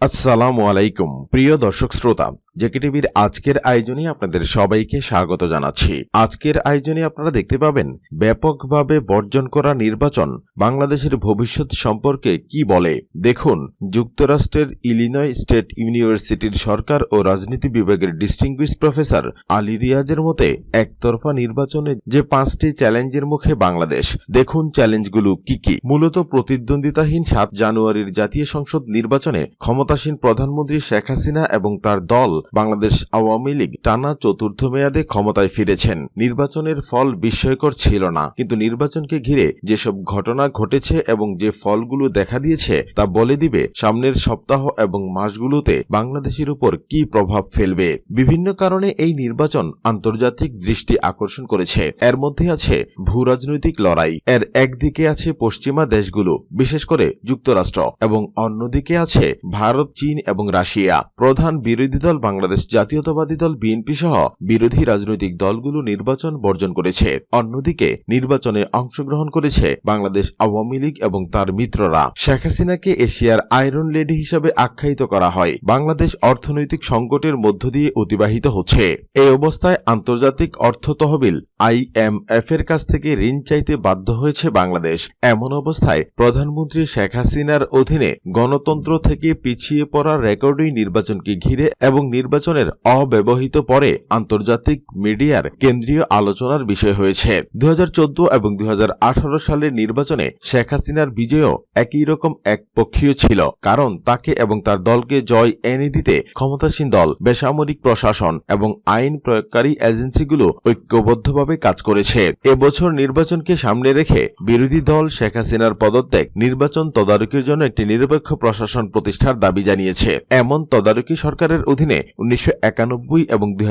আসসালামু আলাইকুম, প্রিয় দর্শক শ্রোতা জেকে টিভির আজকের আয়োজনে আপনাদের সবাইকে স্বাগত জানাচ্ছি। আজকের আয়োজনে আপনারা দেখতে পাবেন ব্যাপকভাবে বর্জন করা নির্বাচন বাংলাদেশের ভবিষ্যৎ সম্পর্কে কি বলে। দেখুন, যুক্তরাষ্ট্রের ইলিনয় স্টেট ইউনিভার্সিটির সরকার ও রাজনীতি বিভাগের ডিস্টিংগুইশ প্রফেসর আলী রিয়াজের মতে, একতরফা নির্বাচনে যে পাঁচটি চ্যালেঞ্জের মুখে বাংলাদেশ, দেখুন চ্যালেঞ্জগুলো কি কি। মূলত প্রতিদ্বন্দ্বিতাহীন সাত জানুয়ারির জাতীয় সংসদ নির্বাচনে ক্ষমতাসীন প্রধানমন্ত্রী শেখ হাসিনা এবং তার দল বাংলাদেশ আওয়ামী লীগ টানা চতুর্থ মেয়াদে ক্ষমতায় ফিরেছেন। নির্বাচনের ফল বিস্ময়কর ছিল না, কিন্তু নির্বাচনকে ঘিরে যেসব ঘটনা ঘটেছে এবং যে ফলগুলো দেখা দিয়েছে তা বলে দিবে সামনের সপ্তাহ এবং মাসগুলোতে বাংলাদেশের উপর কি প্রভাব ফেলবে। বিভিন্ন কারণে এই নির্বাচন আন্তর্জাতিক দৃষ্টি আকর্ষণ করেছে। এর মধ্যে আছে ভূ রাজনৈতিক লড়াই, এর একদিকে আছে পশ্চিমা দেশগুলো, বিশেষ করে যুক্তরাষ্ট্র, এবং অন্যদিকে আছে ভারত চীন এবং রাশিয়া। প্রধান বিরোধী দল বাংলাদেশ জাতীয়তাবাদী দল বিএনপি সহ বিরোধী রাজনৈতিক দলগুলো নির্বাচন বর্জন করেছে। অন্যদিকে নির্বাচনে অংশগ্রহণ করেছে বাংলাদেশ আওয়ামী লীগ এবং তার মিত্ররা। শেখ হাসিনাকে এশিয়ার আয়রন লেডি হিসাবে আখ্যায়িত করা হয়। বাংলাদেশ অর্থনৈতিক সংকটের মধ্য দিয়ে অতিবাহিত হচ্ছে। এই অবস্থায় আন্তর্জাতিক অর্থ তহবিল আইএমএফ এর কাছ থেকে ঋণ চাইতে বাধ্য হয়েছে বাংলাদেশ। এমন অবস্থায় প্রধানমন্ত্রী শেখ হাসিনার অধীনে গণতন্ত্র থেকে পিছিয়ে পড়া রেকর্ডই নির্বাচনকে ঘিরে এবং নির্বাচনের অব্যবহৃত পরে আন্তর্জাতিক মিডিয়ার কেন্দ্রীয় আলোচনার বিষয় হয়েছে। দু হাজার চোদ্দ এবং দু হাজার আঠারো সালের নির্বাচনে শেখ হাসিনার বিজয়ও একই রকম একপক্ষীয় ছিল, কারণ তাকে এবং তার দলকে জয় এনে দিতে ক্ষমতাসীন দল, বেসামরিক প্রশাসন এবং আইন প্রয়োগকারী এজেন্সিগুলো ঐক্যবদ্ধভাবে কাজ করেছে। এবছর নির্বাচনকে সামনে রেখে বিরোধী দল শেখ হাসিনার পদত্যাগ, নির্বাচন তদারকির জন্য একটি নিরপেক্ষ প্রশাসন প্রতিষ্ঠার দাবি জানিয়েছে। এমন তদারকি সরকারের অধীনে উনিশশো একানব্বই এবং দুই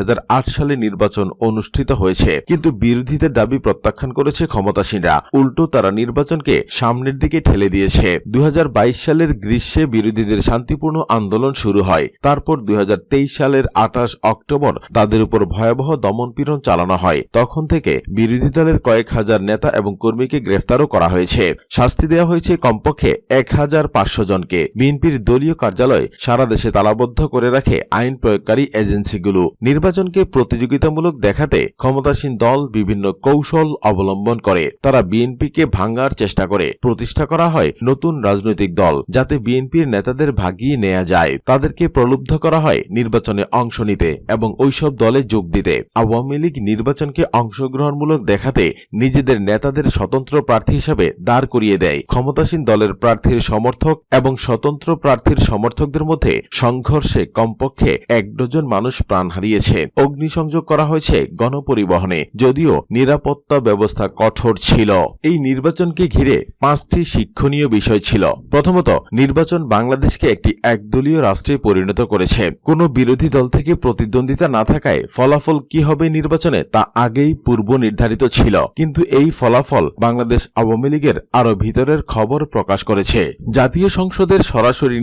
সালে নির্বাচন অনুষ্ঠিত হয়েছে। কিন্তু বিরোধীদের দাবি প্রত্যাখ্যান করেছে ক্ষমতাসীনরা। উল্টো তারা নির্বাচনকে সামনের দিকে ঠেলে দিয়েছে। দুই সালের গ্রীষ্মে বিরোধীদের শান্তিপূর্ণ আন্দোলন শুরু হয়। তারপর দুই হাজার তেইশ সালের আঠাশ অক্টোবর তাদের উপর ভয়াবহ দমনপীড়ন চালানো হয়। তখন থেকে বিরোধী দলের কয়েক হাজার নেতা এবং কর্মীকে গ্রেফতারও করা হয়েছে। শাস্তি দেওয়া হয়েছে কমপক্ষে এক হাজার পাঁচশো জনকে। বিএনপির দলীয় কার্যালয় সারা দেশে তালাবদ্ধ করে রাখে আইন প্রয়োগকারী এজেন্সিগুলো। নির্বাচনকে প্রতিযোগিতামূলক দেখাতে ক্ষমতাসীন দল বিভিন্ন কৌশল অবলম্বন করে। তারা বিএনপিকে ভাঙ্গার চেষ্টা করে। প্রতিষ্ঠা করা হয় নতুন রাজনৈতিক দল যাতে বিএনপির নেতাদের ভাগিয়ে নেওয়া যায়। তাদেরকে প্রলুব্ধ করা হয় নির্বাচনে অংশ নিতে এবং ওইসব দলে যোগ দিতে। আওয়ামী লীগ নির্বাচনকে অংশগ্রহণমূলক দেখাতে নিজেদের নেতাদের স্বতন্ত্র প্রার্থী হিসাবে দাঁড় করিয়ে দেয়। ক্ষমতাসীন দলের প্রার্থীর সমর্থক এবং স্বতন্ত্র প্রার্থীর সমর্থকদের মধ্যে সংঘর্ষে কমপক্ষে এক ডজন মানুষ প্রাণ হারিয়েছে। অগ্নিসংযোগ করা হয়েছে গণপরিবহনে, যদিও নিরাপত্তা ব্যবস্থা কঠোর ছিল। এই নির্বাচনকে ঘিরে পাঁচটি শিক্ষণীয় বিষয় ছিল। প্রথমত, নির্বাচন বাংলাদেশকে একটি একদলীয় রাষ্ট্রে পরিণত করেছে। কোনো বিরোধী দল থেকে প্রতিদ্বন্দ্বিতা না থাকায় ফলাফল কি হবে নির্বাচনে তা আগেই পূর্ব নির্ধারিত ছিল। কিন্তু এই ফলাফল বাংলাদেশ আওয়ামী লীগের আরও ভিতরের খবর প্রকাশ করেছে। জাতীয় সংসদের সরাসরি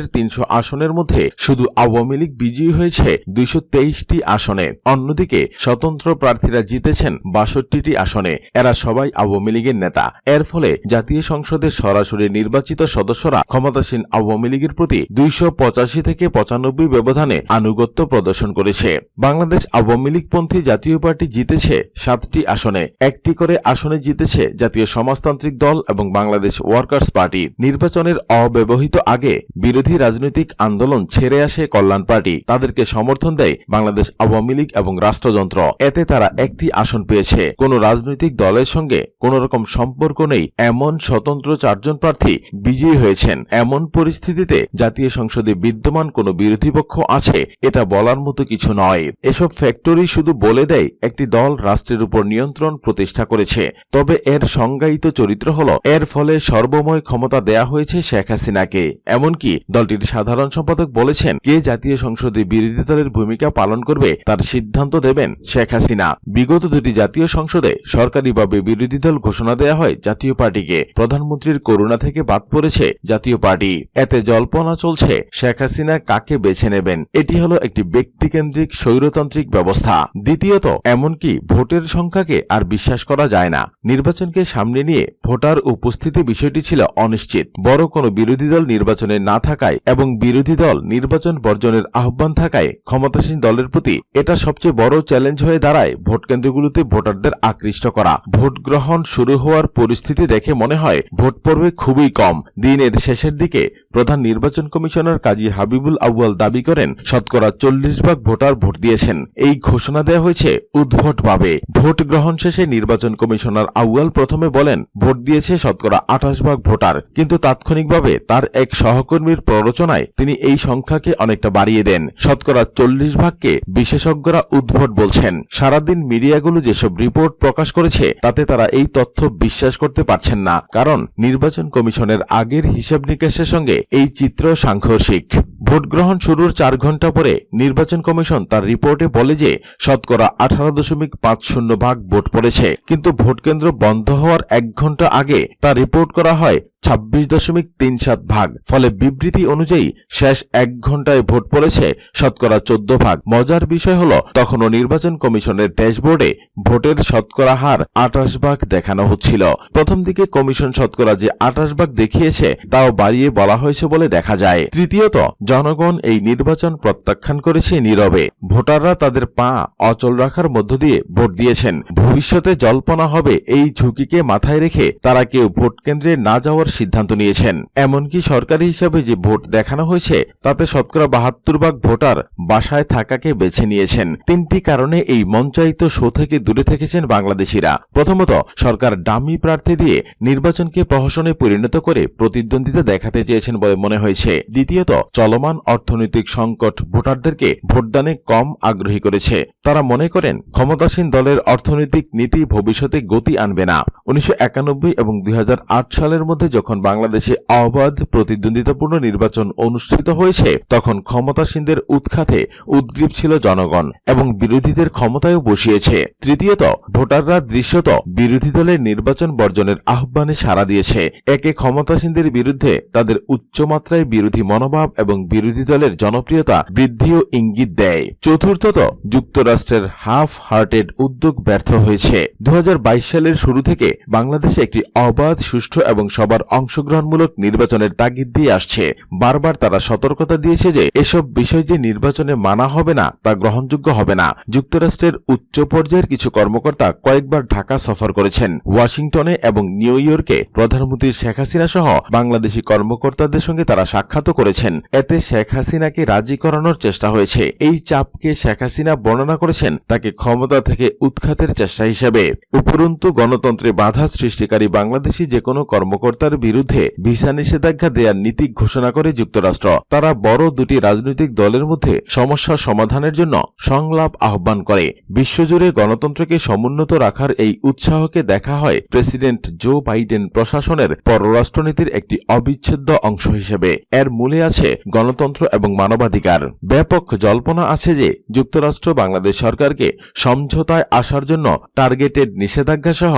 নির্বাচনের তিনশো আসনের মধ্যে শুধু আওয়ামী লীগ বিজয়ী হয়েছে দুইশো তেইশটি আসনে। অন্যদিকে স্বতন্ত্র প্রার্থীরা জিতেছেন বাষট্টিটি আসনে। এরা সবাই আওয়ামী লীগের নেতা। এর ফলে জাতীয় সংসদের সরাসরি নির্বাচিত সদস্যরা ক্ষমতাসীন আওয়ামী লীগের প্রতি দুইশো পঁচাশি থেকে পঁচানব্বই ব্যবধানে আনুগত্য প্রদর্শন করেছে। বাংলাদেশ আওয়ামী লীগপন্থী জাতীয় পার্টি জিতেছে সাতটি আসনে। একটি করে আসনে জিতেছে জাতীয় সমাজতান্ত্রিক দল এবং বাংলাদেশ ওয়ার্কার্স পার্টি। নির্বাচনের অব্যবহৃত আগে বিরোধী রাজনৈতিক আন্দোলন ছেড়ে আসে কল্যাণ পার্টি। তাদেরকে সমর্থন দেয় বাংলাদেশ আওয়ামী লীগ এবং রাষ্ট্রযন্ত্র। এতে তারা একটি আসন পেয়েছে। কোন রাজনৈতিক দলের সঙ্গে কোন রকম সম্পর্ক নেই। এমন স্বতন্ত্র চারজন প্রার্থী বিজয়ী হয়েছেন। এমন পরিস্থিতিতে জাতীয় সংসদে বিদ্যমান কোন বিরোধী পক্ষ আছে, এটা বলার মতো কিছু নয়। এসব ফ্যাক্টরি শুধু বলে দেয়, একটি দল রাষ্ট্রের উপর নিয়ন্ত্রণ প্রতিষ্ঠা করেছে। তবে এর সংজ্ঞায়িত চরিত্র হল, এর ফলে সর্বময় ক্ষমতা দেয়া হয়েছে শেখ হাসিনাকে। এমনকি দলটির সাধারণ সম্পাদক বলেছেন, কে জাতীয় সংসদে বিরোধী দলের ভূমিকা পালন করবে তার সিদ্ধান্ত দেবেন শেখ হাসিনা। বিগত দুটি জাতীয় সংসদে সরকারিভাবে বিরোধী দল ঘোষণা দেয়া হয় জাতীয় পার্টিকে। প্রধানমন্ত্রীর করুণা থেকে বাদ পড়েছে জাতীয় পার্টি। এতে জল্পনা চলছে শেখ হাসিনা কাকে বেছে নেবেন। এটি হলো একটি ব্যক্তিকেন্দ্রিক স্বৈরতান্ত্রিক ব্যবস্থা। দ্বিতীয়ত, এমনকি ভোটের সংখ্যাকে আর বিশ্বাস করা যায় না। নির্বাচনকে সামনে নিয়ে ভোটার উপস্থিতি বিষয়টি ছিল অনিশ্চিত। বড় কোনো বিরোধী দল নির্বাচনে না থাকা থাকায় এবং বিরোধী দল নির্বাচন বর্জনের আহ্বান থাকায় ক্ষমতাসীন দলের প্রতি এটা সবচেয়ে বড় চ্যালেঞ্জ হয়ে দাঁড়ায় ভোট কেন্দ্রগুলোতে ভোটারদের আকৃষ্ট করা। ভোট গ্রহণ শুরু হওয়ার পরিস্থিতি দেখে মনে হয় ভোট পর্বে খুবই কম। দিনের শেষের দিকে প্রধান নির্বাচন কমিশনার কাজী হাবিবুল আউয়াল দাবি করেন, শতকরা চল্লিশ ভাগ ভোটার ভোট দিয়েছেন। এই ঘোষণা দেওয়া হয়েছে উদ্ভটভাবে। ভোট গ্রহণ শেষে নির্বাচন কমিশনার আউয়াল প্রথমে বলেন, ভোট দিয়েছে শতকরা আঠাশ ভাগ ভোটার। কিন্তু তাৎক্ষণিকভাবে তার এক সহকর্মীর প্ররোচনায় তিনি এই সংখ্যাকে অনেকটা বাড়িয়ে দেন। শতকরা চল্লিশ ভাগকে বিশেষজ্ঞরা উদ্ভট বলছেন। সারাদিন মিডিয়াগুলো যেসব রিপোর্ট প্রকাশ করেছে, তাতে তারা এই তথ্য বিশ্বাস করতে পারছেন না, কারণ নির্বাচন কমিশনের আগের হিসাব নিকাশের সঙ্গে এই চিত্র সাংঘর্ষিক। ভোট গ্রহণ শুরুর চার ঘণ্টা পরে নির্বাচন কমিশন তার রিপোর্টে বলে যে, শতকরা আঠারো দশমিক পাঁচ শূন্য ভাগ ভোট পড়েছে। কিন্তু ভোট কেন্দ্র বন্ধ হওয়ার এক ঘণ্টা আগে তা রিপোর্ট করা হয় ছাব্বিশ দশমিক তিন সাত ভাগ। ফলে বিবৃতি অনুযায়ী শেষ এক ঘন্টায় ভোট পড়েছে শতকরা চোদ্দ ভাগ। মজার বিষয় হল, তখনও নির্বাচন কমিশনের ড্যাশবোর্ডে ভোটের শতকরা হার আঠাশ ভাগ দেখানো হচ্ছিল। প্রথম দিকে কমিশন শতকরা যে আঠাশ ভাগ দেখিয়েছে, তাও বাড়িয়ে বলা হয়েছে বলে দেখা যায়। তৃতীয়ত, জনগণ এই নির্বাচন প্রত্যাখ্যান করেছে নীরবে। ভোটাররা তাদের পা অচল রাখার মধ্য দিয়ে ভোট দিয়েছেন। ভবিষ্যতে জল্পনা হবে এই ঝুঁকিকে মাথায় রেখে তারা কেউ ভোট কেন্দ্রে না যাওয়ার সিদ্ধান্ত নিয়েছেন। এমনকি সরকারি হিসাবে যে ভোট দেখানো হয়েছে, তাতে শতকরা বাহাত্তর ভাগ ভোটার বাসায় থাকাকে বেছে নিয়েছেন। তিনটি কারণে এই মঞ্চায়িত শো থেকে দূরে থেকেছেন বাংলাদেশিরা। প্রথমত, সরকার ডামি প্রার্থী দিয়ে নির্বাচনকে প্রহসনে পরিণত করে প্রতিদ্বন্দ্বিতা দেখাতে চেয়েছেন বলে মনে হয়েছে। দ্বিতীয়ত, চলমান অর্থনৈতিক সংকট ভোটারদেরকে ভোটদানে কম আগ্রহী করেছে। তারা মনে করেন, ক্ষমতাসীন দলের অর্থনৈতিক নীতি ভবিষ্যতে গতি আনবে না। উনিশশো একানব্বই এবং দুই হাজার আট সালের মধ্যে যখন বাংলাদেশে অবাধ প্রতিদ্বন্দ্বিতাপূর্ণ নির্বাচন অনুষ্ঠিত হয়েছে, তখন ক্ষমতাসীনদের উৎখাতে উদ্গ্রীব ছিল জনগণ এবং বিরোধীদের ক্ষমতায়ও বসিয়েছে। তৃতীয়ত, ভোটাররা দৃশ্যত বিরোধী দলের নির্বাচন বর্জনের আহ্বানে সাড়া দিয়েছে। একে ক্ষমতাসীনদের বিরুদ্ধে তাদের উচ্চমাত্রায় বিরোধী মনোভাব এবং বিরোধী দলের জনপ্রিয়তা বৃদ্ধিও ইঙ্গিত দেয়। চতুর্থত, যুক্তরাষ্ট্রের হাফ হার্টেড উদ্যোগ ব্যর্থ হয়েছে। দু হাজার বাইশ সালের শুরু থেকে বাংলাদেশে একটি অবাধ, সুষ্ঠু এবং সবার অংশগ্রহণমূলক নির্বাচনের তাগিদ দিয়ে আসছে। বারবার তারা সতর্কতা দিয়েছে যে এসব বিষয় যে নির্বাচনে মানা হবে না, তা গ্রহণযোগ্য হবে না। যুক্তরাষ্ট্রের উচ্চ পর্যায়ের কিছু কর্মকর্তা কয়েকবার ঢাকা সফর করেছেন। ওয়াশিংটনে এবং নিউ ইয়র্কে প্রধানমন্ত্রী শেখ হাসিনা সহ বাংলাদেশি কর্মকর্তাদের সঙ্গে তারা সাক্ষাৎও করেছেন। এতে শেখ হাসিনাকে রাজি করানোর চেষ্টা হয়েছে। এই চাপকে শেখ হাসিনা বর্ণনা করেছেন তাকে ক্ষমতা থেকে উৎখাতের চেষ্টা হিসেবে। উপরন্তু গণতন্ত্রে বাধা সৃষ্টিকারী বাংলাদেশি যে কোনো কর্মকর্তার বিরুদ্ধে ভিসা নিষেধাজ্ঞা দেওয়ার নীতি ঘোষণা করে যুক্তরাষ্ট্র। তারা বড় দুটি রাজনৈতিক দলের মধ্যে সমস্যা সমাধানের জন্য সংলাপ আহ্বান করে। বিশ্বজুড়ে গণতন্ত্রকে সমুন্নত রাখার এই উৎসাহকে দেখা হয় প্রেসিডেন্ট জো বাইডেন প্রশাসনের পররাষ্ট্রনীতির একটি অবিচ্ছেদ্য অংশ হিসেবে। এর মূলে আছে গণতন্ত্র এবং মানবাধিকার। ব্যাপক জল্পনা আছে যে যুক্তরাষ্ট্র বাংলাদেশ সরকারকে সমঝোতায় আসার জন্য টার্গেটেড নিষেধাজ্ঞা সহ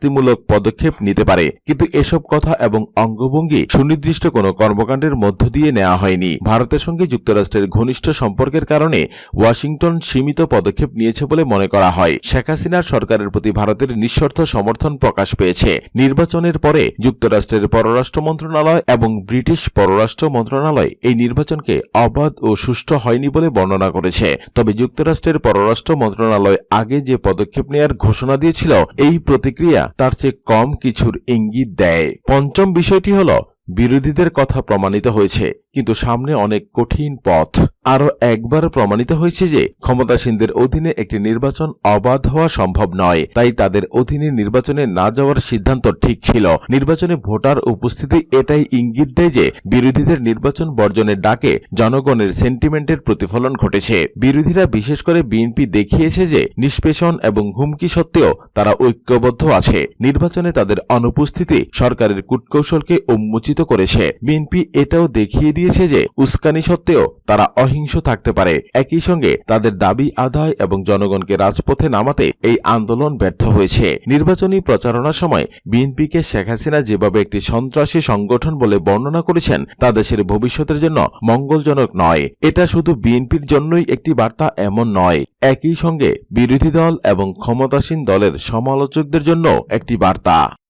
শাস্তিমূলক পদক্ষেপ নিতে পারে। কিন্তু এসব কথা এবং অঙ্গভঙ্গি সুনির্দিষ্ট কোনো কর্মকাণ্ডের মধ্য দিয়ে নেওয়া হয়নি। ভারতের সঙ্গে যুক্তরাষ্ট্রের ঘনিষ্ঠ সম্পর্কের কারণে ওয়াশিংটন সীমিত পদক্ষেপ নিয়েছে বলে মনে করা হয়। শেখ হাসিনার সরকারের প্রতি ভারতের নিঃশর্ত সমর্থন প্রকাশ পেয়েছে। নির্বাচনের পরে যুক্তরাষ্ট্রের পররাষ্ট্র মন্ত্রণালয় এবং ব্রিটিশ পররাষ্ট্র মন্ত্রণালয় এই নির্বাচনকে অবাধ ও সুষ্ঠু হয়নি বলে বর্ণনা করেছে। তবে যুক্তরাষ্ট্রের পররাষ্ট্র মন্ত্রণালয় আগে যে পদক্ষেপ নেয়ার ঘোষণা দিয়েছিল, এই প্রতিক্রিয়া তার চেয়ে কম কিছুর ইঙ্গিত দেয়। পঞ্চম বিষয়টি হল বিরোধীদের কথা প্রমাণিত হয়েছে। কিন্তু সামনে অনেক কঠিন পথ। আরও একবার প্রমাণিত হয়েছে যে ক্ষমতাসীনদের অধীনে একটি নির্বাচন অবাধ হওয়া সম্ভব নয়। তাই তাদের অধীনে নির্বাচনে না যাওয়ার সিদ্ধান্ত ঠিক ছিল। নির্বাচনে ভোটার উপস্থিতি এটাই ইঙ্গিত দেয় যে বিরোধীদের নির্বাচন বর্জনের ডাকে জনগণের সেন্টিমেন্টের প্রতিফলন ঘটেছে। বিরোধীরা বিশেষ করে বিএনপি দেখিয়েছে যে নিষ্পেষণ এবং হুমকি সত্ত্বেও তারা ঐক্যবদ্ধ আছে। নির্বাচনে তাদের অনুপস্থিতি সরকারের কূটকৌশলকে উন্মোচিত করেছে। বিএনপি এটাও দেখিয়ে দিয়েছে যে, উস্কানি সত্ত্বেও তারা অহিংস থাকতে পারে। একই সঙ্গে তাদের দাবি আদায় এবং জনগণকে রাজপথে নামাতে এই আন্দোলন ব্যর্থ হয়েছে। নির্বাচনী প্রচারণার সময় বিএনপিকে শেখ হাসিনা যেভাবে একটি সন্ত্রাসী সংগঠন বলে বর্ণনা করেছেন, তা দেশের ভবিষ্যতের জন্য মঙ্গলজনক নয়। এটা শুধু বিএনপির জন্যই একটি বার্তা এমন নয়। একই সঙ্গে বিরোধী দল এবং ক্ষমতাসীন দলের সমালোচকদের জন্য একটি বার্তা।